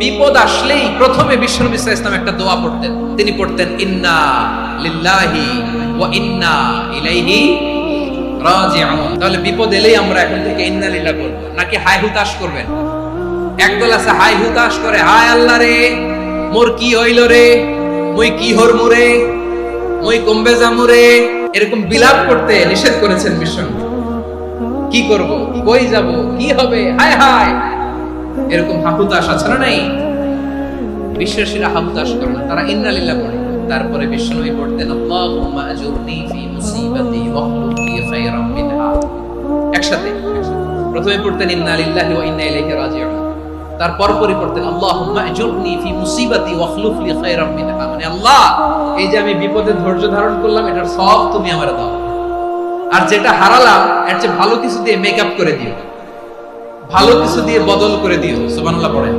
বিপদ আসলেই প্রথমে বিশ্বনবী ইসলাম একটা দোয়া পড়তেন। তিনি পড়তেন, ইন্না লিল্লাহি ওয়া ইন্না ইলাইহি রাজিউন। তাহলে বিপদ এলেই আমরা এখন থেকে ইন্না লিল্লাহ করব নাকি হাই হুতাশ করবেন? আছে হাই হুতাশ করে, হায় আল্লাহ রে, মোর কি হইল রে কি হরমু রে, মুই কমবে যামু রে। এরকম বিলাপ করতে নিষেধ করেছেন বিশ্বনবী কি করব? কই যাব? কি হবে? হায় হায়! এরকম হাহুতাশ আছে না নাই? বিশ্বাসীরা হাহুতাশ করে না। তারা ইন্নালিল্লাহ পড়ে। তারপরে বিশ্বনবী পড়তেন, আল্লাহুম্মা আজুরনি ফি মুসিবাতি খায়রাম মিনহা। একসাথে প্রথমে পড়তেন, ইন্না লিল্লাহি ওয়া ইন্না ইলাইহি রাজিউন। তারপর পরে পড়তেন, আল্লাহুম্মা আজুরনি ফি মুসিবাতি ওয়াখলুফ লি খায়রাম মিনহা। মানে আল্লাহ, এই যে আমি বিপদে ধৈর্য ধারণ করলাম, এটার সব তুমি আমারে দাও। আর যেটা হারালাম, এর চেয়ে ভালো কিছু দিয়ে মেকআপ করে দিও। ভালো কিছু দিয়ে বদল করে দিও সুবহানাল্লাহ পড়েন